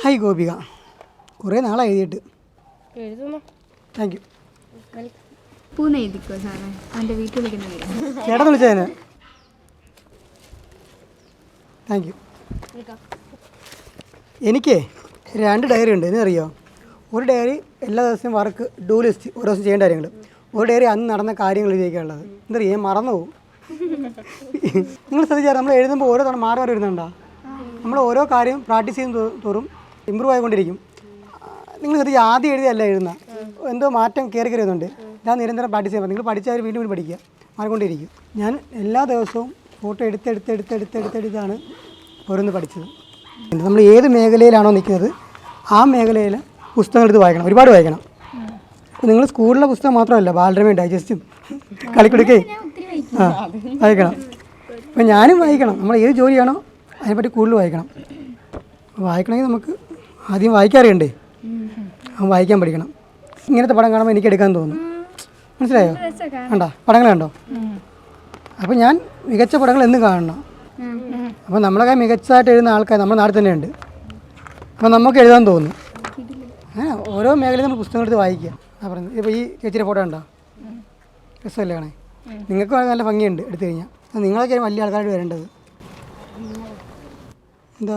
Hi Gopika. കുറേ നാളായി എഴുതിയിട്ട്. എഴുതുന്നു. താങ്ക് യു പൂന്ന് എഴുതിക്കോ സാറേ? അവന്റെ വീട്ടിൽ വിളിക്കുന്ന പേര് ചേട്ടൻ വിളിച്ചതിന് താങ്ക് യു എനിക്കേ രണ്ട് ഡയറി ഉണ്ട്. എന്നറിയോ? ഒരു ഡയറി എല്ലാ ദിവസവും വർക്ക് ഡൂ ലിസ്റ്റ് ഓരോ ദിവസം ചെയ്യേണ്ട കാര്യങ്ങൾ. ഒരു ഡയറി അന്ന് നടന്ന കാര്യങ്ങൾ ഉപയോഗിക്കാനുള്ളത് എന്തറിയാം ഞാൻ മറന്നു പോകും നിങ്ങൾ ശ്രദ്ധിച്ചാൽ നമ്മൾ എഴുതുമ്പോൾ ഓരോ തവണ മാറി മാറി വരുന്നുണ്ടോ നമ്മൾ ഓരോ കാര്യം പ്രാക്ടീസ് ചെയ്യുന്ന തോറും ഇമ്പ്രൂവ് ആയിക്കൊണ്ടിരിക്കും. നിങ്ങൾ ശ്രദ്ധിച്ച് ആദ്യം എഴുതിയല്ല എഴുതുന്ന. എന്തോ മാറ്റം കയറി കയറി ഞാൻ നിരന്തരം ചെയ്യുമ്പോൾ നിങ്ങൾ പഠിച്ചാൽ വീണ്ടും വീണ്ടും പഠിക്കുക. മാറിക്കൊണ്ടിരിക്കും. ഞാൻ എല്ലാ ദിവസവും ഫോട്ടോ എടുത്ത് എടുത്ത് എടുത്ത് എടുത്ത് എടുത്ത് ഓരോന്ന് പഠിച്ചത്. നമ്മൾ ഏത് മേഖലയിലാണോ നിൽക്കുന്നത് ആ മേഖലയിൽ പുസ്തകങ്ങൾ എടുത്ത് വായിക്കണം ഒരുപാട് വായിക്കണം. നിങ്ങൾ സ്കൂളിലെ പുസ്തകം മാത്രമല്ല ബാലരമയും ഡൈജസ്റ്റും കളിക്കുടുക്കേ ആ വായിക്കണം. അപ്പോൾ ഞാനും വായിക്കണം. നമ്മൾ ഏത് ജോലിയാണോ അതിനെപ്പറ്റി കൂടുതൽ വായിക്കണം. വായിക്കണമെങ്കിൽ നമുക്ക് ആദ്യം വായിക്കാറിയണ്ടേ? അവൻ വായിക്കാൻ പഠിക്കണം. ഇങ്ങനത്തെ പടം കാണുമ്പോൾ എനിക്ക് എടുക്കാൻ തോന്നും. മനസ്സിലായോ? കണ്ടോ? പടങ്ങൾ കണ്ടോ? അപ്പോൾ ഞാൻ മികച്ച പടങ്ങൾ എന്നും കാണണം. അപ്പോൾ നമ്മളൊക്കെ മികച്ചതായിട്ട് എഴുതുന്ന ആൾക്കാർ നമ്മുടെ നാട്ടിൽ തന്നെയുണ്ട്. അപ്പോൾ നമുക്ക് എഴുതാൻ തോന്നും. അങ്ങനെ ഓരോ മേഖലയിൽ നമ്മൾ പുസ്തകം എടുത്ത് വായിക്കുക. ആ പറഞ്ഞത്. ഇപ്പോൾ ഈ ചേച്ചിയുടെ ഫോട്ടോ ഉണ്ടോ രസമല്ലേ കാണേ നിങ്ങൾക്ക് നല്ല ഭംഗിയുണ്ട് എടുത്തു കഴിഞ്ഞാൽ നിങ്ങളൊക്കെ വലിയ ആൾക്കാരായിട്ട് വരേണ്ടത്. എന്താ?